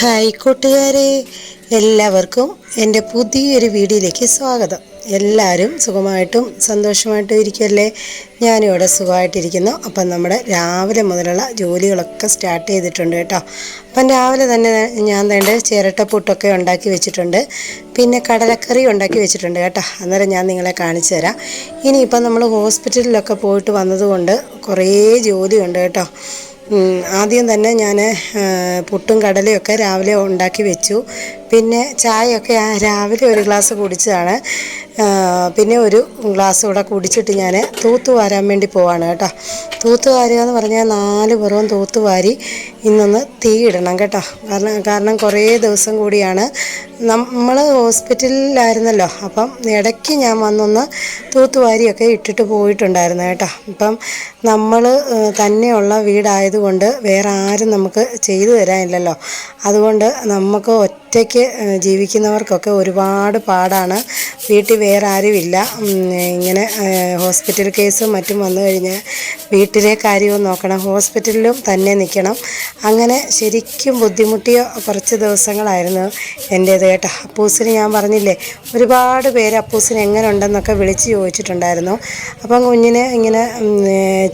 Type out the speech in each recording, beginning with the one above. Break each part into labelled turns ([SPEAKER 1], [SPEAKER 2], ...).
[SPEAKER 1] Hi കൂട്ടുകാരെ എല്ലാവർക്കും എന്റെ പുതിയൊരു വീഡിയോയിലേക്ക് സ്വാഗതം. എല്ലാവരും സുഖമായിട്ടും സന്തോഷമായിട്ടും ഇരിക്കുമല്ലേ ഞാനും ഇവിടെ സുഖമായിട്ടിരിക്കുന്നു. അപ്പം നമ്മുടെ രാവിലെ മുതലുള്ള ജോലികളൊക്കെ സ്റ്റാർട്ട് ചെയ്തിട്ടുണ്ട് കേട്ടോ. അപ്പം രാവിലെ തന്നെ ഞാൻ തന്നെ ചിരട്ടപ്പുട്ടൊക്കെ ഉണ്ടാക്കി വെച്ചിട്ടുണ്ട്. പിന്നെ കടലക്കറി ഉണ്ടാക്കി വെച്ചിട്ടുണ്ട് കേട്ടോ. അന്നേരം ഞാൻ നിങ്ങളെ കാണിച്ചു തരാം. ഇനിയിപ്പം നമ്മൾ ഹോസ്പിറ്റലിലൊക്കെ പോയിട്ട് വന്നതുകൊണ്ട് കുറേ ജോലിയുണ്ട് കേട്ടോ. ആദ്യം തന്നെ ഞാൻ പുട്ടും കടലയൊക്കെ രാവിലെ ഉണ്ടാക്കി വെച്ചു. പിന്നെ ചായയൊക്കെ രാവിലെ ഒരു ഗ്ലാസ് കുടിച്ചതാണ്. പിന്നെ ഒരു ഗ്ലാസ് കൂടെ കുടിച്ചിട്ട് ഞാൻ തൂത്ത് വാരാൻ വേണ്ടി പോവാണ് കേട്ടോ. തൂത്ത് വാരുക എന്ന് പറഞ്ഞാൽ നാല് പുറവും തൂത്ത് വാരി ഇന്നൊന്ന് തീ ഇടണം കേട്ടോ. കാരണം കാരണം കുറേ ദിവസം കൂടിയാണ്. നമ്മൾ ഹോസ്പിറ്റലിലായിരുന്നല്ലോ അപ്പം ഇടയ്ക്ക് ഞാൻ വന്നൊന്ന് തൂത്തുവാരിയൊക്കെ ഇട്ടിട്ട് പോയിട്ടുണ്ടായിരുന്നു കേട്ടോ. ഇപ്പം നമ്മൾ തന്നെയുള്ള വീടായതുകൊണ്ട് വേറെ ആരും നമുക്ക് ചെയ്തു തരാനില്ലല്ലോ. അതുകൊണ്ട് നമുക്ക് ഒറ്റയ്ക്ക് ജീവിക്കുന്നവർക്കൊക്കെ ഒരുപാട് പാടാണ്. വീട്ടിൽ വേറെ ആരുമില്ല ഇങ്ങനെ ഹോസ്പിറ്റൽ കേസും മറ്റും വന്നു കഴിഞ്ഞാൽ വീട്ടിലെ കാര്യവും നോക്കണം ഹോസ്പിറ്റലിലും തന്നെ നിൽക്കണം. അങ്ങനെ ശരിക്കും ബുദ്ധിമുട്ടിയ കുറച്ച് ദിവസങ്ങളായിരുന്നു എന്റേത് കേട്ടോ. അപ്പൂസിന് ഞാൻ പറഞ്ഞില്ലേ ഒരുപാട് പേര് അപ്പൂസിന് എങ്ങനെ ഉണ്ടെന്നൊക്കെ വിളിച്ച് ചോദിച്ചിട്ടുണ്ടായിരുന്നു. അപ്പം കുഞ്ഞിനെ ഇങ്ങനെ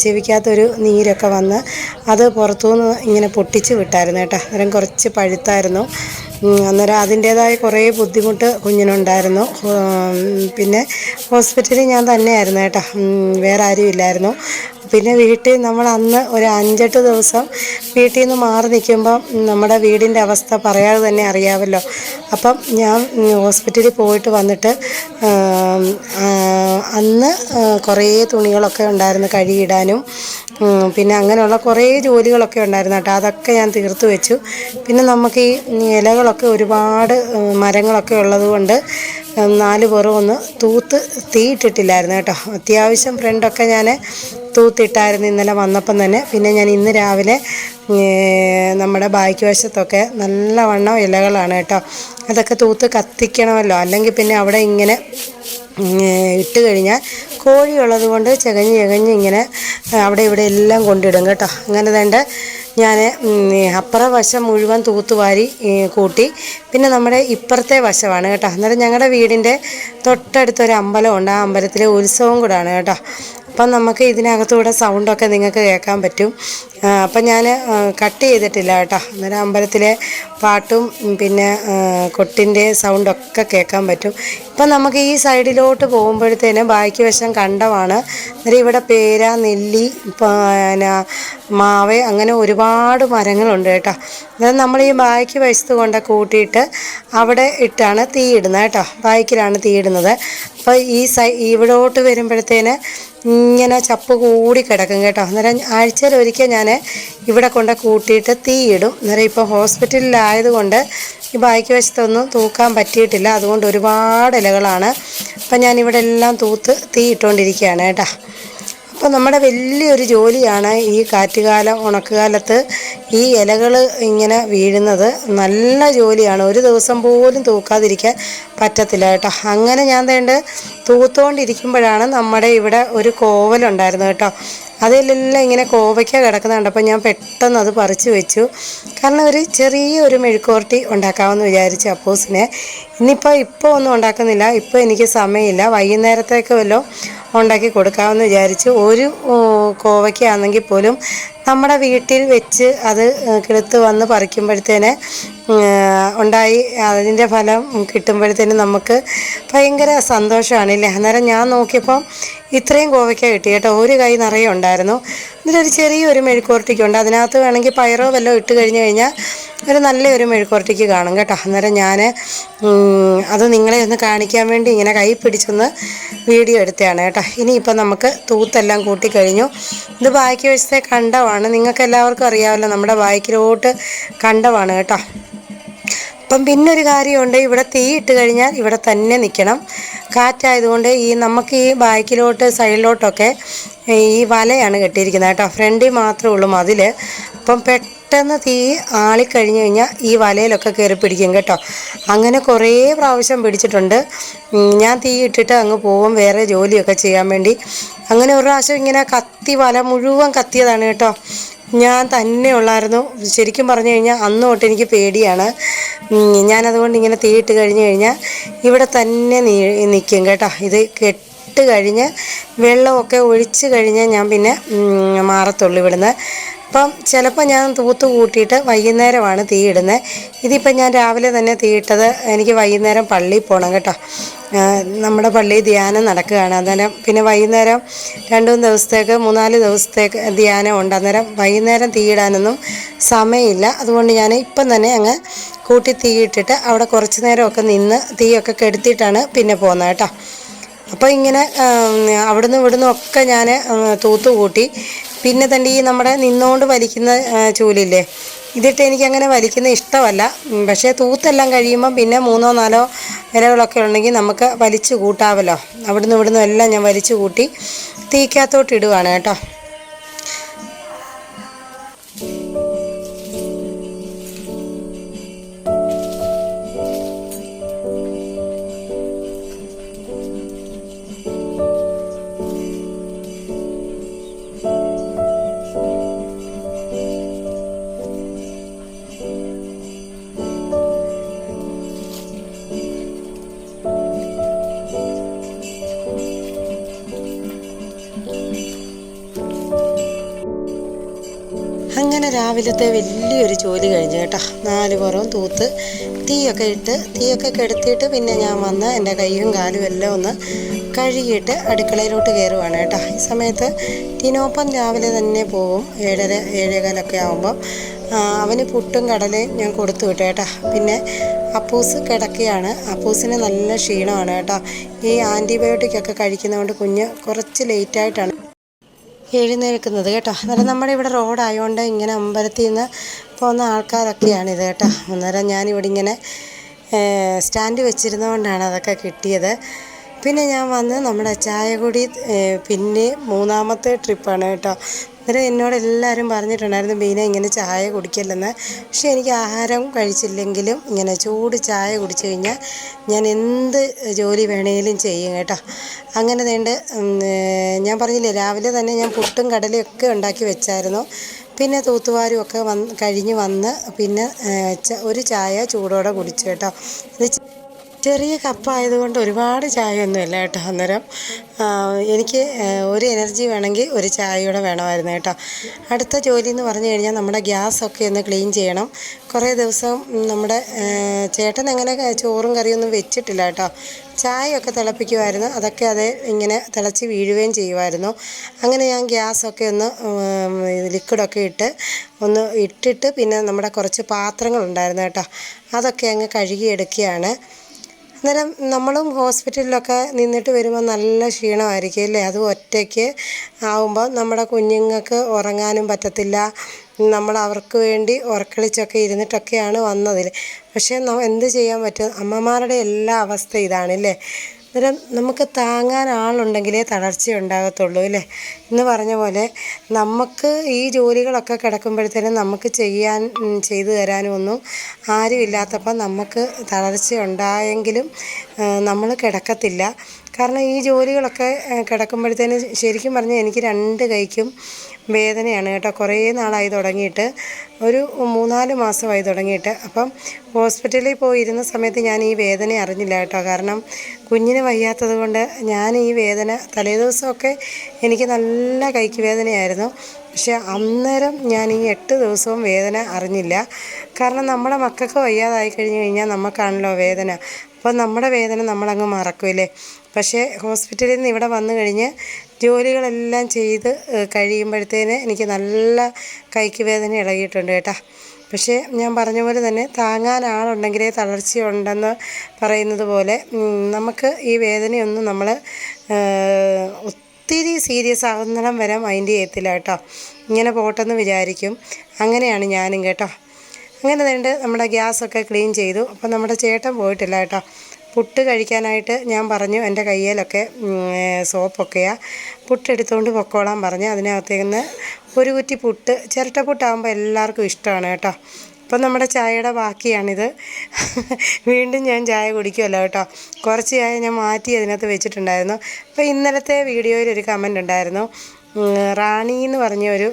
[SPEAKER 1] ചെവിക്കകത്തൊരു നീരൊക്കെ വന്ന് അത് പുറത്തുനിന്ന് ഇങ്ങനെ പൊട്ടിച്ച് വിട്ടായിരുന്നു കേട്ടോ. അന്നേരം കുറച്ച് പഴുത്തായിരുന്നു. അന്നേരം അതിന്റേതായ കുറേ ബുദ്ധിമുട്ട് കുഞ്ഞിനുണ്ടായിരുന്നു. പിന്നെ ഹോസ്പിറ്റലിൽ ഞാൻ തന്നെയായിരുന്നു കേട്ടോ. വേറെ ആരും ഇല്ലായിരുന്നു. പിന്നെ വീട്ടിൽ നമ്മൾ അന്ന് ഒരു അഞ്ചെട്ട് ദിവസം വീട്ടിൽ നിന്ന് മാറി നിൽക്കുമ്പം നമ്മുടെ വീടിന്റെ അവസ്ഥ പറയാതെ തന്നെ അറിയാമല്ലോ. അപ്പം ഞാൻ ഹോസ്പിറ്റലിൽ പോയിട്ട് വന്നിട്ട് അന്ന് കുറേ തുണികളൊക്കെ ഉണ്ടായിരുന്നു കഴുകിയിടാനും. പിന്നെ അങ്ങനെയുള്ള കുറേ ജോലികളൊക്കെ ഉണ്ടായിരുന്നു കേട്ടോ. അതൊക്കെ ഞാൻ തീർത്തു വെച്ചു. പിന്നെ നമുക്ക് ഈ ഇലകളൊക്കെ ഒരുപാട് മരങ്ങളൊക്കെ ഉള്ളത് കൊണ്ട് ഉം, നാല് പുറം ഒന്ന് തൂത്ത് തീയിട്ടിട്ടില്ലായിരുന്നു കേട്ടോ. അത്യാവശ്യം ഫ്രണ്ടൊക്കെ ഞാൻ തൂത്തിട്ടായിരുന്നു ഇന്നലെ വന്നപ്പം തന്നെ. പിന്നെ ഞാൻ ഇന്ന് രാവിലെ നമ്മുടെ ബാക്കി വശത്തൊക്കെ നല്ലവണ്ണം ഇലകളാണ് കേട്ടോ. അതൊക്കെ തൂത്ത് കത്തിക്കണമല്ലോ. അല്ലെങ്കിൽ പിന്നെ അവിടെ ഇങ്ങനെ ഇട്ട് കഴിഞ്ഞാൽ കോഴിയുള്ളത് കൊണ്ട് ചകഞ്ഞ് ചകഞ്ഞ് ഇങ്ങനെ അവിടെ ഇവിടെ എല്ലാം കൊണ്ടിടും കേട്ടോ. അങ്ങനെ തന്നെ ഞാൻ അപ്പുറ വശം മുഴുവൻ തൂത്തുവാരി കൂട്ടി. പിന്നെ നമ്മുടെ ഇപ്പുറത്തെ വശമാണ് കേട്ടോ. അന്നേരം ഞങ്ങളുടെ വീടിന്റെ തൊട്ടടുത്തൊരു അമ്പലമുണ്ട്. ആ അമ്പലത്തിലെ ഉത്സവം കൂടാണ് കേട്ടോ. അപ്പം നമുക്ക് ഇതിനകത്തൂടെ സൗണ്ടൊക്കെ നിങ്ങൾക്ക് കേൾക്കാൻ പറ്റും. അപ്പം ഞാൻ കട്ട് ചെയ്തിട്ടില്ല കേട്ടോ. അന്നേരം അമ്പലത്തിലെ പാട്ടും പിന്നെ കൊട്ടിന്റെ സൗണ്ടൊക്കെ കേൾക്കാൻ പറ്റും. ഇപ്പം നമുക്ക് ഈ സൈഡിലോട്ട് പോകുമ്പോഴത്തേനും ബാക്കി വശം കണ്ടമാണ്. അന്നേരം ഇവിടെ പേര നെല്ലി പിന്നെ മാവ് അങ്ങനെ ഒരുപാട് മരങ്ങളുണ്ട് കേട്ടോ. അതായത് നമ്മൾ ഈ ബാക്കി വശത്ത് കൊണ്ട് കൂട്ടിയിട്ട് അവിടെ ഇട്ടാണ് തീ ഇടുന്നത് കേട്ടോ. ബാക്കിലാണ് തീ ഇടുന്നത്. അപ്പോൾ ഈ സൈ ഇവിടോട്ട് വരുമ്പോഴത്തേന് ഇങ്ങനെ ചപ്പ് കൂടി കിടക്കും കേട്ടോ. അന്നേരം ആഴ്ചയിൽ ഒരിക്കൽ ഞാൻ ഇവിടെ കൊണ്ട് കൂട്ടിയിട്ട് തീയിടും അന്നേരം ഇപ്പോൾ ഹോസ്പിറ്റലിലായതുകൊണ്ട് ഈ ബാക്കി വശത്തൊന്നും തൂക്കാൻ പറ്റിയിട്ടില്ല. അതുകൊണ്ട് ഒരുപാട് ഇലകളാണ്. അപ്പം ഞാനിവിടെ എല്ലാം തൂത്ത് തീ ഇട്ടുകൊണ്ടിരിക്കുകയാണ് കേട്ടോ. അപ്പോൾ നമ്മുടെ വലിയൊരു ജോലിയാണ് ഈ കാറ്റുകാലം ഉണക്കുകാലത്ത് ഈ ഇലകൾ ഇങ്ങനെ വീഴുന്നത്. നല്ല ജോലിയാണ്. ഒരു ദിവസം പോലും തൂക്കാതിരിക്കാൻ പറ്റത്തില്ല കേട്ടോ. അങ്ങനെ ഞാൻ വേണ്ട തൂത്തുകൊണ്ടിരിക്കുമ്പോഴാണ് നമ്മുടെ ഇവിടെ ഒരു കോവലുണ്ടായിരുന്നു കേട്ടോ. അതിലെല്ലാം ഇങ്ങനെ കോവയ്ക്ക കിടക്കുന്നുണ്ട്. അപ്പോൾ ഞാൻ പെട്ടെന്ന് അത് പറിച്ചു വെച്ചു. കാരണം ഒരു ചെറിയ ഒരു മെഴുക്കുവരട്ടി ഉണ്ടാക്കാമെന്ന് വിചാരിച്ചു അപ്പോസിനെ. ഇന്നിപ്പോൾ ഇപ്പോൾ ഒന്നും ഉണ്ടാക്കുന്നില്ല. ഇപ്പോൾ എനിക്ക് സമയമില്ല. വൈകുന്നേരത്തേക്ക് വല്ലതും ഉണ്ടാക്കി കൊടുക്കാമെന്ന് വിചാരിച്ചു ഒരു കോവയ്ക്കാണെങ്കിൽ പോലും നമ്മുടെ വീട്ടിൽ വെച്ച് അത് കിളുത്ത് വന്ന് പറിക്കുമ്പോഴത്തേന് ഉണ്ടായി അതിന്റെ ഫലം കിട്ടുമ്പോഴത്തേനും നമുക്ക് ഭയങ്കര സന്തോഷമാണ് ഇല്ലേ? അന്നേരം ഞാൻ നോക്കിയപ്പം ഇത്രയും കോവയ്ക്ക കിട്ടി കേട്ടോ. ഒരു കൈ നിറയെ ഉണ്ടായിരുന്നു. ഇതിലൊരു ചെറിയൊരു മെഴുക്കുവരട്ടിക്കുണ്ട് അതിനകത്ത് വേണമെങ്കിൽ പയറോ വല്ലതും ഇട്ട് കഴിഞ്ഞ് കഴിഞ്ഞാൽ ഒരു നല്ലൊരു മെഴുക്കുവരട്ടിക്ക് കാണും കേട്ടോ. അന്നേരം ഞാൻ അത് നിങ്ങളെ ഒന്ന് കാണിക്കാൻ വേണ്ടി ഇങ്ങനെ കൈ പിടിച്ചൊന്ന് വീഡിയോ എടുത്തതാണ് കേട്ടോ. ഇനിയിപ്പോൾ നമുക്ക് തൂത്തെല്ലാം കൂട്ടി കഴിഞ്ഞു. ഇത് ബാക്കി വശത്തെ കണ്ടമാണ് നിങ്ങൾക്ക് എല്ലാവർക്കും അറിയാമല്ലോ നമ്മുടെ ബാക്കിലോട്ട് കണ്ടമാണ് കേട്ടോ. അപ്പം പിന്നെ ഒരു കാര്യമുണ്ട്. ഇവിടെ തീ ഇട്ട് കഴിഞ്ഞാൽ ഇവിടെ തന്നെ നിൽക്കണം. കാറ്റായതുകൊണ്ട് ഈ നമുക്ക് ഈ ബാക്കിലോട്ട് സൈഡിലോട്ടൊക്കെ ഈ വലയാണ് കെട്ടിയിരിക്കുന്നത് കേട്ടോ. ഫ്രണ്ടിൽ മാത്രമേ ഉള്ളൂ മതിൽ അപ്പം തീ ആളിക്കഴിഞ്ഞ് കഴിഞ്ഞാൽ ഈ വലയിലൊക്കെ കയറി പിടിക്കും കേട്ടോ. അങ്ങനെ കുറേ പ്രാവശ്യം പിടിച്ചിട്ടുണ്ട്. ഞാൻ തീ ഇട്ടിട്ട് അങ്ങ് പോവും വേറെ ജോലിയൊക്കെ ചെയ്യാൻ വേണ്ടി. അങ്ങനെ ഒരു പ്രാവശ്യം ഇങ്ങനെ കത്തി വല മുഴുവൻ കത്തിയതാണ് കേട്ടോ. ഞാൻ തന്നെ ഉള്ളായിരുന്നു. ശരിക്കും പറഞ്ഞു കഴിഞ്ഞാൽ അന്ന് തൊട്ട് എനിക്ക് പേടിയാണ്. ഞാനതുകൊണ്ട് ഇങ്ങനെ തീ ഇട്ട് കഴിഞ്ഞ് കഴിഞ്ഞാൽ ഇവിടെ തന്നെ നിൽക്കും കേട്ടോ. ഇത് കെട്ട് കഴിഞ്ഞ് വെള്ളമൊക്കെ ഒഴിച്ച് കഴിഞ്ഞാൽ ഞാൻ പിന്നെ മാറത്തുള്ളൂ ഇവിടുന്ന്. അപ്പം ചിലപ്പോൾ ഞാൻ തൂത്ത് കൂട്ടിയിട്ട് വൈകുന്നേരമാണ് തീ ഇടുന്നത്. ഇതിപ്പം ഞാൻ രാവിലെ തന്നെ തീയിട്ടത് എനിക്ക് വൈകുന്നേരം പള്ളിയിൽ പോകണം കേട്ടോ. നമ്മുടെ പള്ളിയിൽ ധ്യാനം നടക്കുകയാണ്. അന്നേരം പിന്നെ വൈകുന്നേരം രണ്ട് മൂന്ന് ദിവസത്തേക്ക് മൂന്നാൽ ദിവസത്തേക്ക് ധ്യാനം ഉണ്ട്. അന്നേരം വൈകുന്നേരം തീയിടാനൊന്നും സമയമില്ല. അതുകൊണ്ട് ഞാൻ ഇപ്പം തന്നെ അങ്ങ് കൂട്ടി തീയിട്ടിട്ട് അവിടെ കുറച്ച് നേരമൊക്കെ നിന്ന് തീയൊക്കെ കെടുത്തിയിട്ടാണ് പിന്നെ പോകുന്നത് കേട്ടോ. അപ്പോൾ ഇങ്ങനെ അവിടുന്ന് ഇവിടുന്ന് ഒക്കെ ഞാൻ തൂത്ത് കൂട്ടി പിന്നെ തന്നെ ഈ നമ്മുടെ നിന്നുകൊണ്ട് വലിക്കുന്ന ചൂലില്ലേ? ഇതിട്ട് എനിക്കങ്ങനെ വലിക്കുന്ന ഇഷ്ടമല്ല. പക്ഷേ തൂത്തെല്ലാം കഴിയുമ്പം പിന്നെ മൂന്നോ നാലോ ഇലകളൊക്കെ ഉണ്ടെങ്കിൽ നമുക്ക് വലിച്ചു കൂട്ടാമല്ലോ അവിടുന്ന് ഇവിടുന്ന് എല്ലാം ഞാൻ വലിച്ചു കൂട്ടി തീക്കകത്തോട്ട് ഇടുവാണ് കേട്ടോ. രാവിലത്തെ വലിയൊരു ജോലി കഴിഞ്ഞു കേട്ടോ. നാല് പുറവും തൂത്ത് തീയൊക്കെ ഇട്ട് തീയൊക്കെ കെടുത്തിയിട്ട് പിന്നെ ഞാൻ വന്ന് എന്റെ കൈയും കാലും എല്ലാം ഒന്ന് കഴുകിയിട്ട് അടുക്കളയിലോട്ട് കയറുവാണ് കേട്ടോ. ഈ സമയത്ത് ടിനോപ്പൻ രാവിലെ തന്നെ പോകും ഏഴര ഏഴേകാലൊക്കെ ആകുമ്പം അവന് പുട്ടും കടലയും ഞാൻ കൊടുത്തു വിട്ടു കേട്ടോ. പിന്നെ അപ്പൂസ് കിടക്കുകയാണ്. അപ്പൂസിന് നല്ല ക്ഷീണമാണ് കേട്ടോ. ഈ ആന്റിബയോട്ടിക് ഒക്കെ കഴിക്കുന്നതുകൊണ്ട് കുഞ്ഞ് കുറച്ച് ലേറ്റായിട്ടാണ് എഴുന്നേൽക്കുന്നത് കേട്ടോ. അന്നേരം നമ്മുടെ ഇവിടെ റോഡായതുകൊണ്ട് ഇങ്ങനെ അമ്പലത്തിൽ നിന്ന് പോകുന്ന ഇത് കേട്ടോ. അന്നേരം ഞാനിവിടെ ഇങ്ങനെ സ്റ്റാൻഡ് വെച്ചിരുന്നതുകൊണ്ടാണ് അതൊക്കെ കിട്ടിയത്. പിന്നെ ഞാൻ വന്ന് നമ്മുടെ ചായകുടി പിന്നെ മൂന്നാമത്തെ ട്രിപ്പാണ് കേട്ടോ. അന്നേരം എന്നോട് എല്ലാവരും പറഞ്ഞിട്ടുണ്ടായിരുന്നു ബീന ഇങ്ങനെ ചായ കുടിക്കല്ലെന്ന്. പക്ഷേ എനിക്ക് ആഹാരം കഴിച്ചില്ലെങ്കിലും ഇങ്ങനെ ചൂട് ചായ കുടിച്ചു കഴിഞ്ഞാൽ ഞാൻ എന്ത് ജോലി വേണേലും ചെയ്യും കേട്ടോ. അങ്ങനെ വേണ്ട ഞാൻ പറഞ്ഞില്ലേ രാവിലെ തന്നെ ഞാൻ പുട്ടും കടലും ഒക്കെ ഉണ്ടാക്കി വെച്ചായിരുന്നു. പിന്നെ തൂത്തുവാരും ഒക്കെ വന്ന് കഴിഞ്ഞ് വന്ന് പിന്നെ ഒരു ചായ ചൂടോടെ കുടിച്ചു കേട്ടോ. ചെറിയ കപ്പായതുകൊണ്ട് ഒരുപാട് ചായയൊന്നുമില്ല കേട്ടോ അന്നേരം. എനിക്ക് ഒരു എനർജി വേണമെങ്കിൽ ഒരു ചായയോടെ വേണമായിരുന്നു കേട്ടോ. അടുത്ത ജോലി എന്ന് പറഞ്ഞു കഴിഞ്ഞാൽ നമ്മുടെ ഗ്യാസൊക്കെ ഒന്ന് ക്ലീൻ ചെയ്യണം. കുറേ ദിവസം നമ്മുടെ ചേട്ടൻ അങ്ങനെ ചോറും കറിയൊന്നും വെച്ചിട്ടില്ല കേട്ടോ. ചായയൊക്കെ തിളപ്പിക്കുമായിരുന്നു. അതൊക്കെ അത് ഇങ്ങനെ തിളച്ച് വീഴുകയും ചെയ്യുമായിരുന്നു. അങ്ങനെ ഞാൻ ഗ്യാസൊക്കെ ഒന്ന് ലിക്വിഡൊക്കെ ഇട്ട് ഒന്ന് ഇട്ടിട്ട് പിന്നെ നമ്മുടെ കുറച്ച് പാത്രങ്ങളുണ്ടായിരുന്നു കേട്ടോ. അതൊക്കെ അങ്ങ് കഴുകിയെടുക്കുകയാണ്. അന്നേരം നമ്മളും ഹോസ്പിറ്റലിലൊക്കെ നിന്നിട്ട് വരുമ്പോൾ നല്ല ക്ഷീണമായിരിക്കും അല്ലേ? അത് ഒറ്റയ്ക്ക് ആവുമ്പോൾ നമ്മുടെ കുഞ്ഞുങ്ങൾക്ക് ഉറങ്ങാനും പറ്റത്തില്ല. നമ്മൾ അവർക്ക് വേണ്ടി ഉറക്കളിച്ചൊക്കെ ഇരുന്നിട്ടൊക്കെയാണ് വന്നതിൽ പക്ഷേ എന്ത് ചെയ്യാൻ പറ്റും? അമ്മമാരുടെ എല്ലാ അവസ്ഥ ഇതാണല്ലേ അന്നേരം നമുക്ക് താങ്ങാൻ ആളുണ്ടെങ്കിലേ തളർച്ച ഉണ്ടാകത്തുള്ളൂ അല്ലേ? എന്ന് പറഞ്ഞ പോലെ നമുക്ക് ഈ ജോലികളൊക്കെ കിടക്കുമ്പോഴത്തേനും നമുക്ക് ചെയ്യാൻ ചെയ്തു തരാനും ഒന്നും ആരും ഇല്ലാത്തപ്പോൾ നമുക്ക് തളർച്ച ഉണ്ടായെങ്കിലും നമ്മൾ കിടക്കത്തില്ല. കാരണം ഈ ജോലികളൊക്കെ കിടക്കുമ്പോഴത്തേന് ശരിക്കും പറഞ്ഞാൽ എനിക്ക് രണ്ട് കൈക്കും വേദനയാണ് കേട്ടോ. കുറേ നാളായി തുടങ്ങിയിട്ട്. ഒരു മൂന്നാൽ മാസമായി തുടങ്ങിയിട്ട്. അപ്പം ഹോസ്പിറ്റലിൽ പോയിരുന്ന സമയത്ത് ഞാൻ ഈ വേദന അറിഞ്ഞില്ല കേട്ടോ. കാരണം കുഞ്ഞിന് വയ്യാത്തത് കൊണ്ട് ഞാൻ ഈ വേദന തലേദിവസമൊക്കെ എനിക്ക് നല്ല കൈക്ക് വേദനയായിരുന്നു. പക്ഷേ അന്നേരം ഞാൻ ഈ എട്ട് ദിവസവും വേദന അറിഞ്ഞില്ല. കാരണം നമ്മുടെ മക്കൾക്ക് വയ്യാതായി കഴിഞ്ഞ് കഴിഞ്ഞാൽ നമുക്കാണല്ലോ വേദന. അപ്പോൾ നമ്മുടെ വേദന നമ്മളങ്ങ് മറക്കുമല്ലേ പക്ഷേ ഹോസ്പിറ്റലിൽ നിന്ന് ഇവിടെ വന്നു കഴിഞ്ഞ് ജോലികളെല്ലാം ചെയ്ത് കഴിയുമ്പോഴത്തേന് എനിക്ക് നല്ല കൈക്ക് വേദന ഇളകിയിട്ടുണ്ട് കേട്ടോ. പക്ഷേ ഞാൻ പറഞ്ഞ പോലെ തന്നെ താങ്ങാൻ ആളുണ്ടെങ്കിലേ തളർച്ചയുണ്ടെന്ന് പറയുന്നത് പോലെ നമുക്ക് ഈ വേദനയൊന്നും നമ്മൾ ഒത്തിരി സീരിയസ് ആകുന്നിടം വരെ മൈൻഡ് ചെയ്യത്തില്ല കേട്ടോ. ഇങ്ങനെ പോട്ടെന്ന് വിചാരിക്കും. അങ്ങനെയാണ് ഞാനും കേട്ടോ. അങ്ങനെ വേണ്ട നമ്മുടെ ഗ്യാസൊക്കെ ക്ലീൻ ചെയ്തു. അപ്പം നമ്മുടെ ചേട്ടൻ പോയിട്ടില്ല കേട്ടോ. പുട്ട് കഴിക്കാനായിട്ട് ഞാൻ പറഞ്ഞു എന്റെ കയ്യിലൊക്കെ സോപ്പൊക്കെയാണ് പുട്ടെടുത്തുകൊണ്ട് പൊക്കോളാൻ പറഞ്ഞു. അതിനകത്തേന്ന് ഒരു കുറ്റി പുട്ട് ചിരട്ട പുട്ടാകുമ്പോൾ എല്ലാവർക്കും ഇഷ്ടമാണ് കേട്ടോ. അപ്പം നമ്മുടെ ചായയുടെ ബാക്കിയാണിത്. വീണ്ടും ഞാൻ ചായ കുടിക്കുമല്ലോ കേട്ടോ. കുറച്ച് ചായ ഞാൻ മാറ്റി അതിനകത്ത് വെച്ചിട്ടുണ്ടായിരുന്നു. അപ്പോൾ ഇന്നലത്തെ വീഡിയോയിൽ ഒരു കമന്റ് ഉണ്ടായിരുന്നു. റാണി എന്ന് പറഞ്ഞ ഒരു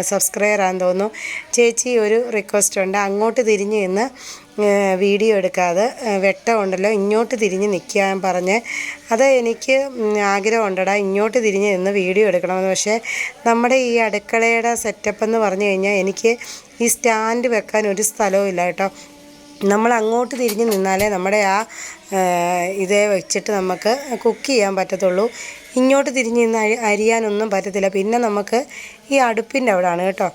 [SPEAKER 1] സബ്സ്ക്രൈബറാന്ന് തോന്നുന്നു. ചേച്ചി ഒരു റിക്വസ്റ്റ് ഉണ്ട്. അങ്ങോട്ട് തിരിഞ്ഞ് നിന്ന് വീഡിയോ എടുക്കാതെ വെട്ടമുണ്ടല്ലോ. ഇങ്ങോട്ട് തിരിഞ്ഞ് നിൽക്കാൻ പറഞ്ഞ്. അത് എനിക്ക് ആഗ്രഹമുണ്ടടാ. ഇങ്ങോട്ട് തിരിഞ്ഞ് നിന്ന് വീഡിയോ എടുക്കണമെന്ന്. പക്ഷേ നമ്മുടെ ഈ അടുക്കളയുടെ സെറ്റപ്പ് എന്ന് പറഞ്ഞു കഴിഞ്ഞാൽ എനിക്ക് ഈ സ്റ്റാൻഡ് വെക്കാൻ ഒരു സ്ഥലവും ഇല്ല കേട്ടോ. നമ്മൾ അങ്ങോട്ട് തിരിഞ്ഞ് നിന്നാലേ നമ്മുടെ ആ, ഇതേ വെച്ചിട്ട് നമുക്ക് കുക്ക് ചെയ്യാൻ പറ്റത്തുള്ളൂ. ഇങ്ങോട്ട് തിരിഞ്ഞ് നിന്ന് അരി അരിയാനൊന്നും പറ്റത്തില്ല. പിന്നെ നമുക്ക് ഈ അടുപ്പിന്റെ ആണ് കേട്ടോ.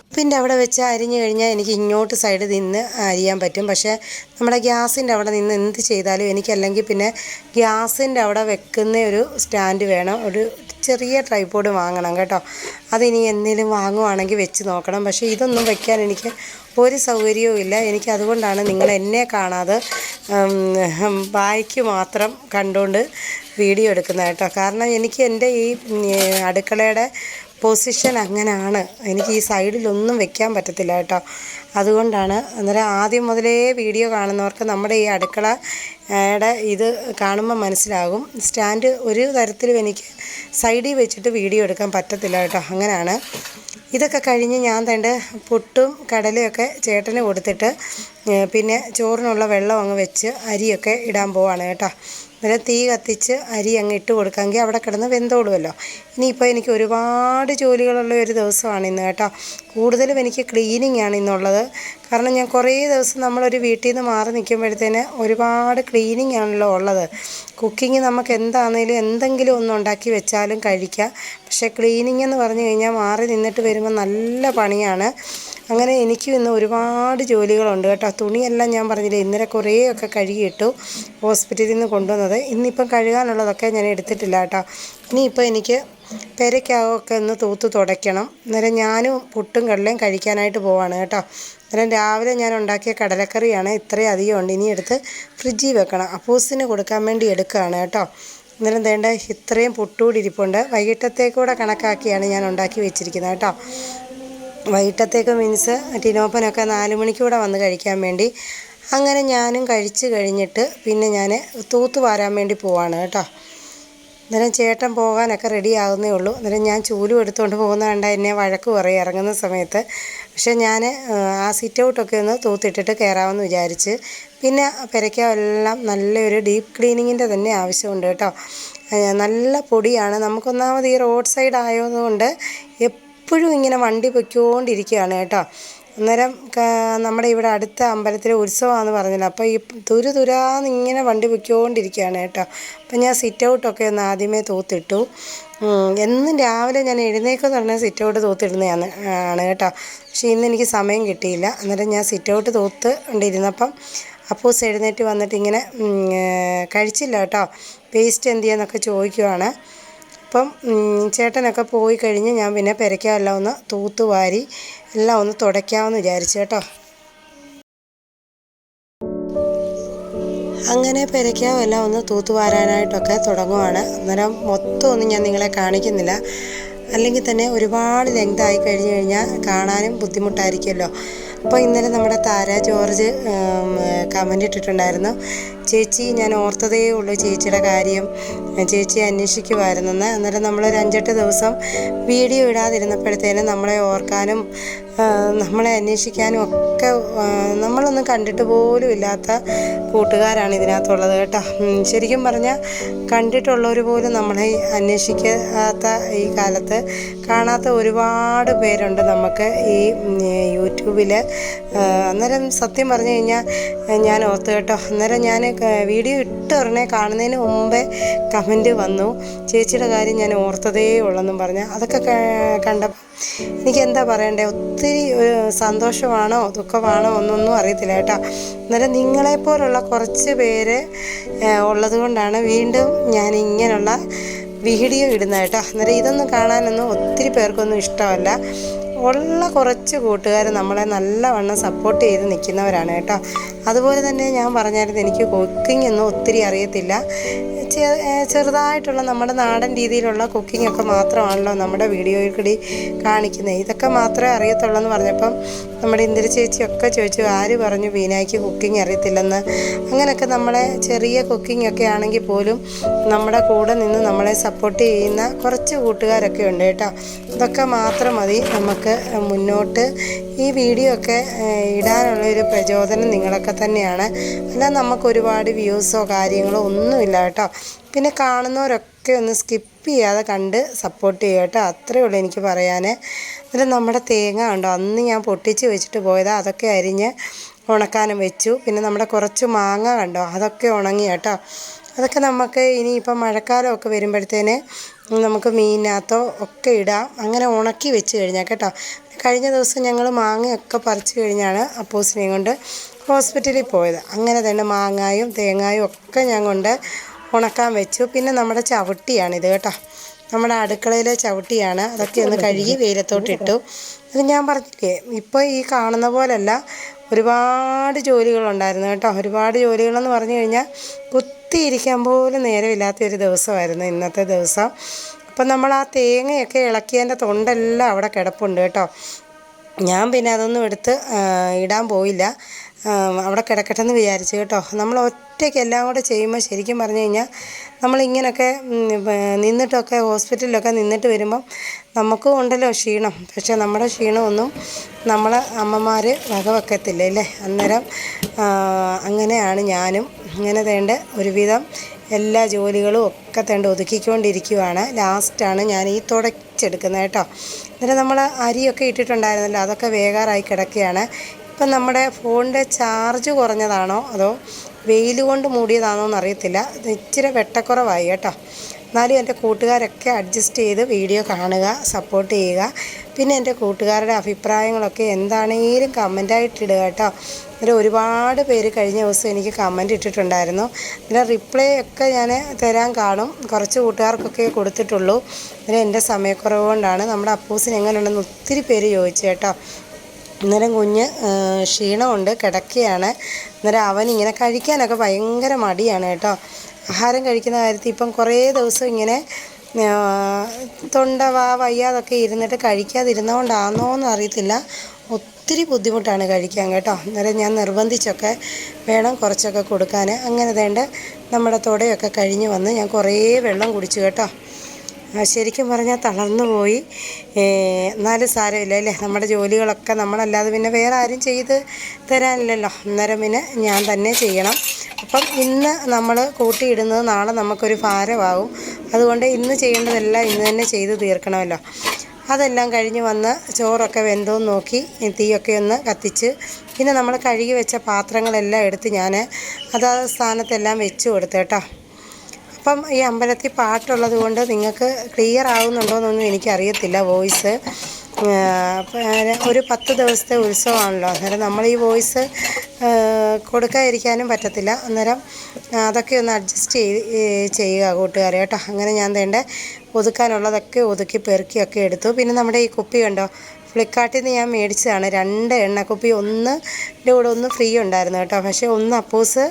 [SPEAKER 1] അടുപ്പിന്റെ അവിടെ വെച്ച് അരിഞ്ഞു കഴിഞ്ഞാൽ എനിക്ക് ഇങ്ങോട്ട് സൈഡ് നിന്ന് അരിയാൻ പറ്റും. പക്ഷേ നമ്മുടെ ഗ്യാസിന്റെ അവിടെ നിന്ന് എന്ത് ചെയ്താലും എനിക്കല്ലെങ്കിൽ പിന്നെ ഗ്യാസിന്റെ അവിടെ വെക്കുന്ന ഒരു സ്റ്റാൻഡ് വേണം. ഒരു ചെറിയ ട്രൈപോഡ് വാങ്ങണം കേട്ടോ. അതിനി എന്തെങ്കിലും വാങ്ങുവാണെങ്കിൽ വെച്ച് നോക്കണം. പക്ഷേ ഇതൊന്നും വെക്കാൻ എനിക്ക് ഒരു സൗകര്യവും ഇല്ല. എനിക്ക് അതുകൊണ്ടാണ് നിങ്ങൾ എന്നെ കാണാതെ ബായ്ക്ക് മാത്രം കണ്ടുകൊണ്ട് വീഡിയോ എടുക്കുന്നത് കേട്ടോ. കാരണം എനിക്ക് എന്റെ ഈ അടുക്കളയുടെ പൊസിഷൻ അങ്ങനെയാണ് എനിക്ക് ഈ സൈഡിലൊന്നും വെക്കാൻ പറ്റത്തില്ല കേട്ടോ. അതുകൊണ്ടാണ് അന്നേരം ആദ്യം മുതലേ വീഡിയോ കാണുന്നവർക്ക് നമ്മുടെ ഈ അടുക്കളയുടെ ഇത് കാണുമ്പോൾ മനസ്സിലാകും. സ്റ്റാൻഡ് ഒരു തരത്തിലും എനിക്ക് സൈഡിൽ വെച്ചിട്ട് വീഡിയോ എടുക്കാൻ പറ്റത്തില്ല കേട്ടോ. അങ്ങനെയാണ് ഇതൊക്കെ കഴിഞ്ഞ് ഞാൻ തണ്ട് പുട്ടും കടലയൊക്കെ ചേട്ടന് കൊടുത്തിട്ട് പിന്നെ ചോറിനുള്ള വെള്ളം അങ്ങ് വെച്ച് അരിയൊക്കെ ഇടാൻ പോവാണ് കേട്ടോ. അന്നേരം തീ കത്തിച്ച് അരി അങ്ങ് ഇട്ട് കൊടുക്കാമെങ്കിൽ അവിടെ കിടന്ന് വെന്തോളുമല്ലോ ഇനിയിപ്പോൾ എനിക്ക് ഒരുപാട് ജോലികളുള്ള ഒരു ദിവസമാണ് ഇന്ന് കേട്ടോ. കൂടുതലും എനിക്ക് ക്ലീനിങ് ആണ് ഇന്നുള്ളത്. കാരണം ഞാൻ കുറേ ദിവസം നമ്മളൊരു വീട്ടിൽ നിന്ന് മാറി നിൽക്കുമ്പോഴത്തേന് ഒരുപാട് ക്ലീനിങ് ആണല്ലോ ഉള്ളത്. കുക്കിംഗ് നമുക്ക് എന്താണെങ്കിലും എന്തെങ്കിലും ഒന്ന് ഉണ്ടാക്കി വെച്ചാലും കഴിക്കാം. പക്ഷേ ക്ലീനിങ് എന്ന് പറഞ്ഞു കഴിഞ്ഞാൽ മാറി നിന്നിട്ട് വരുമ്പോൾ നല്ല പണിയാണ്. അങ്ങനെ എനിക്കും ഇന്ന് ഒരുപാട് ജോലികളുണ്ട് കേട്ടോ. തുണിയെല്ലാം ഞാൻ പറഞ്ഞില്ലേ ഇന്നലെ കുറേയൊക്കെ കഴുകിയിട്ടു ഹോസ്പിറ്റലിൽ നിന്ന് കൊണ്ടുവന്നത്. ഇന്നിപ്പം കഴുകാനുള്ളതൊക്കെ ഞാൻ എടുത്തിട്ടില്ല കേട്ടോ. ഇനിയിപ്പോൾ എനിക്ക് പെരയ്ക്കകമൊക്കെ ഒന്ന് തൂത്ത് തുടയ്ക്കണം. അന്നേരം ഞാനും പുട്ടും കടലയും കഴിക്കാനായിട്ട് പോവാണ് കേട്ടോ. അന്നേരം രാവിലെ ഞാൻ ഉണ്ടാക്കിയ കടലക്കറിയാണ് ഇത്രയും അധികം ഉണ്ട്. ഇനി എടുത്ത് ഫ്രിഡ്ജിൽ വെക്കണം. അപ്പൂസിന് കൊടുക്കാൻ വേണ്ടി എടുക്കുകയാണ് കേട്ടോ. അന്നേരം വേണ്ട ഇത്രയും പുട്ടുകൂടി ഇരിപ്പുണ്ട് വൈകിട്ടത്തേക്കൂടെ കണക്കാക്കിയാണ് ഞാൻ ഉണ്ടാക്കി വെച്ചിരിക്കുന്നത് കേട്ടോ. വൈകിട്ടത്തേക്ക് മീൻസ് ടിനോപ്പനൊക്കെ നാല് മണിക്കൂടെ വന്ന് കഴിക്കാൻ വേണ്ടി അങ്ങനെ ഞാനും കഴിച്ച് കഴിഞ്ഞിട്ട് പിന്നെ ഞാൻ തൂത്ത് വാരാൻ വേണ്ടി പോവാണ് കേട്ടോ. അന്നേരം ചേട്ടൻ പോകാനൊക്കെ റെഡി ആകുന്നേ ഉള്ളൂ. അന്നേരം ഞാൻ ചൂലും എടുത്തുകൊണ്ട് പോകുന്ന കണ്ട എന്നെ വഴക്ക് പറയും ഇറങ്ങുന്ന സമയത്ത്. പക്ഷേ ഞാൻ ആ സിറ്റ് ഔട്ടൊക്കെ ഒന്ന് തൂത്തിട്ടിട്ട് കയറാമെന്ന് വിചാരിച്ച്. പിന്നെ പെരയ്ക്കെല്ലാം നല്ലൊരു ഡീപ്പ് ക്ലീനിങ്ങിന്റെ തന്നെ ആവശ്യമുണ്ട് കേട്ടോ. നല്ല പൊടിയാണ്. നമുക്കൊന്നാമത് ഈ റോഡ് സൈഡ് ആയതുകൊണ്ട് എപ്പോഴും ഇങ്ങനെ വണ്ടി പൊയ്ക്കൊണ്ടിരിക്കുകയാണ് കേട്ടോ. അന്നേരം നമ്മുടെ ഇവിടെ അടുത്ത അമ്പലത്തിലെ ഉത്സവമാണെന്ന് പറഞ്ഞില്ല. അപ്പോൾ ഈ തുരു തുരാന്ന് ഇങ്ങനെ വണ്ടി പൊയ്ക്കൊണ്ടിരിക്കുകയാണ് കേട്ടോ. അപ്പം ഞാൻ സിറ്റ് ഔട്ടൊക്കെ ഒന്ന് ആദ്യമേ തൂത്തിട്ടു. എന്നും രാവിലെ ഞാൻ എഴുന്നേക്കെന്ന് പറഞ്ഞാൽ സിറ്റ് ഔട്ട് തൂത്തിടുന്നതാണ് ആണ് കേട്ടോ. പക്ഷേ ഇന്ന് എനിക്ക് സമയം കിട്ടിയില്ല. അന്നേരം ഞാൻ സിറ്റ് ഔട്ട് തൂത്ത് കൊണ്ടിരുന്നപ്പം അപ്പൂസ് എഴുന്നേറ്റ് വന്നിട്ട് ഇങ്ങനെ കഴിച്ചില്ല കേട്ടോ. വേസ്റ്റ് എന്ത് ചെയ്യാന്നൊക്കെ ചോദിക്കുവാണ്. അപ്പം ചേട്ടനൊക്കെ പോയി കഴിഞ്ഞ് ഞാൻ പിന്നെ പെരയ്ക്കാമെല്ലാം ഒന്ന് തൂത്തുവാരി എല്ലാം ഒന്ന് തുടയ്ക്കാമെന്ന് വിചാരിച്ചു കേട്ടോ. അങ്ങനെ പെരയ്ക്കാവ് എല്ലാം ഒന്ന് തൂത്ത് വാരാനായിട്ടൊക്കെ തുടങ്ങുവാണ്. അന്നേരം മൊത്തം ഒന്നും ഞാൻ നിങ്ങളെ കാണിക്കുന്നില്ല. അല്ലെങ്കിൽ തന്നെ ഒരുപാട് ലെങ്ത് ആയി കഴിഞ്ഞ് കഴിഞ്ഞാൽ കാണാനും ബുദ്ധിമുട്ടായിരിക്കുമല്ലോ. അപ്പോൾ ഇന്നലെ നമ്മുടെ താര ജോർജ് കമന്റ് ഇട്ടിട്ടുണ്ടായിരുന്നു. ചേച്ചി ഞാൻ ഓർത്തതേ ഉള്ളൂ ചേച്ചിയുടെ കാര്യം. ചേച്ചി അന്വേഷിക്കുമായിരുന്നെന്ന് അന്നേരം നമ്മളൊരു അഞ്ചെട്ട് ദിവസം വീഡിയോ ഇടാതിരുന്നപ്പോഴത്തേനും നമ്മളെ ഓർക്കാനും നമ്മളെ അന്വേഷിക്കാനും ഒക്കെ നമ്മളൊന്നും കണ്ടിട്ട് പോലും ഇല്ലാത്ത കൂട്ടുകാരാണ് ഇതിനകത്തുള്ളത് കേട്ടോ. ശരിക്കും പറഞ്ഞാൽ കണ്ടിട്ടുള്ളവർ പോലും നമ്മളെ അന്വേഷിക്കാത്ത ഈ കാലത്ത് കാണാത്ത ഒരുപാട് പേരുണ്ട് നമുക്ക് ഈ യൂട്യൂബിൽ അന്നേരം സത്യം പറഞ്ഞു കഴിഞ്ഞാൽ ഞാൻ ഓർത്ത് കേട്ടോ അന്നേരം ഞാൻ വീഡിയോ ഇട്ട് ഉടനെ കാണുന്നതിന് മുമ്പേ കമന്റ് വന്നു. ചേച്ചിയുടെ കാര്യം ഞാൻ ഓർത്തതേ ഉള്ളെന്നും പറഞ്ഞു അതൊക്കെ കണ്ടപ്പോൾ എനിക്ക് എന്താ പറയണ്ടേ ഒത്തിരി സന്തോഷമാണോ ദുഃഖമാണോ ഒന്നൊന്നും അറിയത്തില്ല കേട്ടോ. അന്നേരം നിങ്ങളെപ്പോലുള്ള കുറച്ച് പേര് ഉള്ളതുകൊണ്ടാണ് ഉള്ളത് കൊണ്ടാണ് വീണ്ടും ഞാൻ ഇങ്ങനെയുള്ള വീഡിയോ ഇടുന്നത് കേട്ടോ. അന്നേരം ഇതൊന്നും കാണാനൊന്നും ഒത്തിരി പേർക്കൊന്നും ഇഷ്ടമല്ല. ഉള്ള കുറച്ച് കൂട്ടുകാർ നമ്മളെ നല്ലവണ്ണം സപ്പോർട്ട് ചെയ്ത് നിൽക്കുന്നവരാണ് കേട്ടോ. അതുപോലെ തന്നെ ഞാൻ പറഞ്ഞായിരുന്നു എനിക്ക് കുക്കിംഗ് ഒന്നും ഒത്തിരി അറിയത്തില്ല. ചെറുതായിട്ടുള്ള നമ്മുടെ നാടൻ രീതിയിലുള്ള കുക്കിംഗ് ഒക്കെ മാത്രമാണല്ലോ നമ്മുടെ വീഡിയോയിൽ കൂടി കാണിക്കുന്നത്. ഇതൊക്കെ മാത്രമേ അറിയത്തുള്ളൂ എന്ന് പറഞ്ഞപ്പം നമ്മുടെ ഇന്ദിര ചേച്ചിയൊക്കെ ചോദിച്ചു ആര് പറഞ്ഞു ബീനായ്ക്ക് കുക്കിംഗ് അറിയത്തില്ലെന്ന്? അങ്ങനെയൊക്കെ നമ്മളെ ചെറിയ കുക്കിംഗ് ഒക്കെ ആണെങ്കിൽ പോലും നമ്മുടെ കൂടെ നിന്ന് നമ്മളെ സപ്പോർട്ട് ചെയ്യുന്ന കുറച്ച് കൂട്ടുകാരൊക്കെ ഉണ്ട് കേട്ടോ. ഇതൊക്കെ മാത്രം മതി നമുക്ക് മുന്നോട്ട് ഈ വീഡിയോ ഒക്കെ ഇടാനുള്ള ഒരു പ്രചോദനം നിങ്ങളൊക്കെ തന്നെയാണ്. അല്ല നമുക്ക് ഒരുപാട് വ്യൂസോ കാര്യങ്ങളോ ഒന്നുമില്ല കേട്ടോ. പിന്നെ കാണുന്നവരൊക്കെ ഒന്ന് സ്കിപ്പ് ചെയ്യാതെ കണ്ട് സപ്പോർട്ട് ചെയ്യട്ടോ അത്രയേ ഉള്ളൂ എനിക്ക് പറയാൻ എന്നിട്ട് നമ്മുടെ തേങ്ങ ഉണ്ടോ അന്ന് ഞാൻ പൊട്ടിച്ച് വെച്ചിട്ട് പോയതാ. അതൊക്കെ അരിഞ്ഞ് ഉണക്കാനും വെച്ചു. പിന്നെ നമ്മുടെ കുറച്ച് മാങ്ങ കണ്ടോ? അതൊക്കെ ഉണങ്ങി കേട്ടോ. അതൊക്കെ നമുക്ക് ഇനിയിപ്പം മഴക്കാലമൊക്കെ വരുമ്പോഴത്തേന് നമുക്ക് മീനിനകത്തോ ഒക്കെ ഇടാം. അങ്ങനെ ഉണക്കി വെച്ച് കഴിഞ്ഞാൽ കേട്ടോ. കഴിഞ്ഞ ദിവസം ഞങ്ങൾ മാങ്ങയൊക്കെ പറിച്ചു കഴിഞ്ഞാണ് അപ്പോസിനെയും കൊണ്ട് ഹോസ്പിറ്റലിൽ പോയത്. അങ്ങനെ തന്നെ മാങ്ങായും തേങ്ങായും ഒക്കെ ഞാൻ കൊണ്ട് ഉണക്കാൻ വെച്ചു. പിന്നെ നമ്മുടെ ചവിട്ടിയാണിത് കേട്ടോ. നമ്മുടെ അടുക്കളയിലെ ചവിട്ടിയാണ്. അതൊക്കെ ഒന്ന് കഴുകി വെയിലത്തോട്ടിട്ടു അത് ഞാൻ പറഞ്ഞില്ലേ ഇപ്പോൾ ഈ കാണുന്ന പോലല്ല ഒരുപാട് ജോലികളുണ്ടായിരുന്നു കേട്ടോ. ഒരുപാട് ജോലികളെന്ന് പറഞ്ഞു കഴിഞ്ഞാൽ കുത്തിയിരിക്കാൻ പോലും നേരമില്ലാത്ത ഒരു ദിവസമായിരുന്നു ഇന്നത്തെ ദിവസം. അപ്പം നമ്മൾ ആ തേങ്ങയൊക്കെ ഇളക്കിയതിന്റെ തൊണ്ടെല്ലാം അവിടെ കിടപ്പുണ്ട് കേട്ടോ. ഞാൻ പിന്നെ അതൊന്നും എടുത്ത് ഇടാൻ പോയില്ല. അവിടെ കിടക്കട്ടെന്ന് വിചാരിച്ചു കേട്ടോ. നമ്മൾ ഒറ്റയ്ക്ക് എല്ലാം കൂടെ ചെയ്യുമ്പോൾ ശരിക്കും പറഞ്ഞു കഴിഞ്ഞാൽ നമ്മളിങ്ങനൊക്കെ ഉം, നിന്നിട്ടൊക്കെ ഹോസ്പിറ്റലിലൊക്കെ നിന്നിട്ട് വരുമ്പം നമുക്കും ഉണ്ടല്ലോ ക്ഷീണം. പക്ഷേ നമ്മുടെ ക്ഷീണമൊന്നും നമ്മൾ അമ്മമാർ വകവെക്കത്തില്ല അല്ലേ അന്നേരം അങ്ങനെയാണ് ഞാനും ഇങ്ങനെ തേണ്ട ഒരുവിധം എല്ലാ ജോലികളും ഒക്കെ തേണ്ട ഒതുക്കിക്കൊണ്ടിരിക്കുവാണ്. ലാസ്റ്റാണ് ഞാൻ ഈ തുടച്ചെടുക്കുന്നത് കേട്ടോ. എന്നിട്ട് നമ്മൾ അരിയൊക്കെ ഇട്ടിട്ടുണ്ടായിരുന്നല്ലോ അതൊക്കെ വേകാറായി കിടക്കുകയാണ്. ഇപ്പം നമ്മുടെ ഫോണിന്റെ ചാർജ് കുറഞ്ഞതാണോ? അതോ വെയിൽ കൊണ്ട് മൂടിയതാണോ എന്നറിയത്തില്ല. ഇച്ചിരി വെട്ടക്കുറവായി കേട്ടോ. എന്നാലും എന്റെ കൂട്ടുകാരൊക്കെ അഡ്ജസ്റ്റ് ചെയ്ത് വീഡിയോ കാണുക സപ്പോർട്ട് ചെയ്യുക. പിന്നെ എന്റെ കൂട്ടുകാരുടെ അഭിപ്രായങ്ങളൊക്കെ എന്താണെങ്കിലും കമന്റായിട്ടിടുക കേട്ടോ. ഇതിൽ ഒരുപാട് പേര് കഴിഞ്ഞ ദിവസം എനിക്ക് കമന്റ് ഇട്ടിട്ടുണ്ടായിരുന്നു. അതിന്റെ റിപ്ലൈ ഒക്കെ ഞാൻ തരാൻ കാണും. കുറച്ച് കൂട്ടുകാർക്കൊക്കെ കൊടുത്തിട്ടുള്ളൂ. അതിന് എന്റെ സമയക്കുറവ് കൊണ്ടാണ്. നമ്മുടെ അപ്പൂസിന് എങ്ങനെയുണ്ടെന്ന് ഒത്തിരി പേര് ചോദിച്ചു കേട്ടോ. അന്നേരം കുഞ്ഞ് ക്ഷീണമുണ്ട് കിടക്കുകയാണ്. അന്നേരം ഇങ്ങനെ കഴിക്കാനൊക്കെ ഭയങ്കര മടിയാണ് കേട്ടോ. ആഹാരം കഴിക്കുന്ന കാര്യത്തിൽ ഇപ്പം കുറേ ദിവസം ഇങ്ങനെ തൊണ്ട വാ വയ്യാതൊക്കെ ഇരുന്നിട്ട് കഴിക്കാതിരുന്നതുകൊണ്ടാണോ എന്ന് അറിയത്തില്ല ഒത്തിരി ബുദ്ധിമുട്ടാണ് കഴിക്കാൻ കേട്ടോ. അന്നേരം ഞാൻ നിർബന്ധിച്ചൊക്കെ വേണം കുറച്ചൊക്കെ കൊടുക്കാൻ. അങ്ങനെ വേണ്ട നമ്മുടെ തുടയൊക്കെ കഴിഞ്ഞ് വന്ന് ഞാൻ കുറേ വെള്ളം കുടിച്ചു കേട്ടോ. ശരിക്കും പറഞ്ഞാൽ തളർന്നു പോയി. എന്നാലും സാരമില്ല അല്ലേ? നമ്മുടെ ജോലികളൊക്കെ നമ്മളല്ലാതെ പിന്നെ വേറെ ആരും ചെയ്ത് തരാനില്ലല്ലോ. അന്നേരം പിന്നെ ഞാൻ തന്നെ ചെയ്യണം. അപ്പം ഇന്ന് നമ്മൾ കൂട്ടിയിടുന്നത് നാളെ നമുക്കൊരു ഭാരമാവും അതുകൊണ്ട് ഇന്ന് ചെയ്യേണ്ടതെല്ലാം ഇന്ന് തന്നെ ചെയ്ത് തീർക്കണമല്ലോ. അതെല്ലാം കഴിഞ്ഞ് വന്ന് ചോറൊക്കെ വെന്തോന്ന് നോക്കി തീയൊക്കെ ഒന്ന് കത്തിച്ച് പിന്നെ നമ്മൾ കഴുകി വെച്ച പാത്രങ്ങളെല്ലാം എടുത്ത് ഞാൻ അതാത് സ്ഥാനത്തെല്ലാം വെച്ച് കൊടുത്തു കേട്ടോ. അപ്പം ഈ അമ്പലത്തിൽ പാട്ടുള്ളത് കൊണ്ട് നിങ്ങൾക്ക് ക്ലിയർ ആവുന്നുണ്ടോ എന്നൊന്നും എനിക്കറിയത്തില്ല വോയിസ് ഒരു പത്ത് ദിവസത്തെ ഉത്സവമാണല്ലോ. അന്നേരം നമ്മൾ ഈ വോയിസ് കൊടുക്കാതിരിക്കാനും പറ്റത്തില്ല. അന്നേരം അതൊക്കെ ഒന്ന് അഡ്ജസ്റ്റ് ചെയ്ത് ചെയ്യുക കൂട്ടുകാരെ കേട്ടോ. അങ്ങനെ ഞാൻ തേണ്ട ഒതുക്കാനുള്ളതൊക്കെ ഒതുക്കി പെറുക്കിയൊക്കെ എടുത്തു. പിന്നെ നമ്മുടെ ഈ കുപ്പി കണ്ടോ? ഫ്ലിപ്കാർട്ടിൽ നിന്ന് ഞാൻ മേടിച്ചതാണ്. രണ്ട് എണ്ണക്കുപ്പി. ഒന്ന് എന്റെ കൂടെ ഒന്ന് ഫ്രീ ഉണ്ടായിരുന്നു കേട്ടോ. പക്ഷേ ഒന്ന് അപ്പോസ്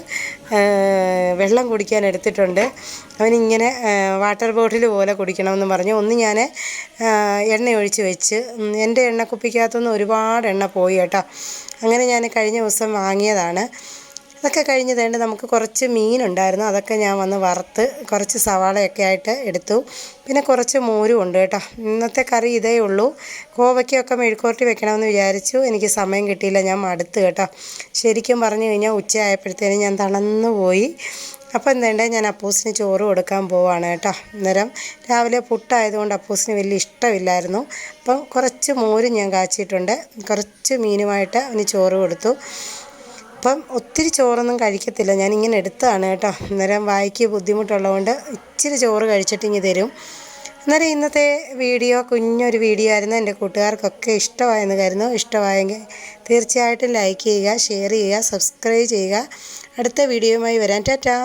[SPEAKER 1] വെള്ളം കുടിക്കാൻ എടുത്തിട്ടുണ്ട്. അവനിങ്ങനെ വാട്ടർ ബോട്ടിൽ പോലെ കുടിക്കണമെന്ന് പറഞ്ഞു. ഒന്ന് ഞാൻ എണ്ണ ഒഴിച്ച് വെച്ച്. എന്റെ എണ്ണക്കുപ്പിക്കകത്തുനിന്ന് ഒരുപാട് എണ്ണ പോയി കേട്ടോ. അങ്ങനെ ഞാൻ കഴിഞ്ഞ ദിവസം വാങ്ങിയതാണ്. അതൊക്കെ കഴിഞ്ഞ് തേണ്ട നമുക്ക് കുറച്ച് മീനുണ്ടായിരുന്നു. അതൊക്കെ ഞാൻ വന്ന് വറുത്ത് കുറച്ച് സവാളയൊക്കെ ആയിട്ട് എടുത്തു. പിന്നെ കുറച്ച് മോരും ഉണ്ട് കേട്ടോ. ഇന്നത്തെ കറി ഇതേ ഉള്ളൂ. കോവയ്ക്കൊക്കെ മെഴുക്കുവരട്ടി വെക്കണമെന്ന് വിചാരിച്ചു. എനിക്ക് സമയം കിട്ടിയില്ല. ഞാൻ മടുത്ത് കേട്ടോ. ശരിക്കും പറഞ്ഞു കഴിഞ്ഞാൽ ഉച്ചയായപ്പോഴത്തേനും ഞാൻ തളർന്നു പോയി. അപ്പോൾ എന്തേണ്ടേ ഞാൻ അപ്പൂസിന് ചോറ് കൊടുക്കാൻ പോവാണ് കേട്ടോ. അന്നേരം രാവിലെ പുട്ടായതുകൊണ്ട് അപ്പൂസിന് വലിയ ഇഷ്ടമില്ലായിരുന്നു. അപ്പം കുറച്ച് മോരും ഞാൻ കാച്ചിയിട്ടുണ്ട്. കുറച്ച് മീനുമായിട്ട് അവന് ചോറ് കൊടുത്തു. അപ്പം ഒത്തിരി ചോറൊന്നും കഴിക്കത്തില്ല. ഞാൻ ഇങ്ങനെ എടുത്തതാണ് കേട്ടോ. അന്നേരം വായിക്ക് ബുദ്ധിമുട്ടുള്ളതുകൊണ്ട് ഇച്ചിരി ചോറ് കഴിച്ചിട്ട് ഇങ്ങ് തരും. അന്നേരം ഇന്നത്തെ വീഡിയോ കുഞ്ഞൊരു വീഡിയോ ആയിരുന്നു. എന്റെ കൂട്ടുകാർക്കൊക്കെ ഇഷ്ടമായെന്ന് കരുതുന്നു. ഇഷ്ടമായെങ്കിൽ തീർച്ചയായിട്ടും ലൈക്ക് ചെയ്യുക ഷെയർ ചെയ്യുക സബ്സ്ക്രൈബ് ചെയ്യുക. അടുത്ത വീഡിയോയുമായി വരാൻ ടാറ്റാ.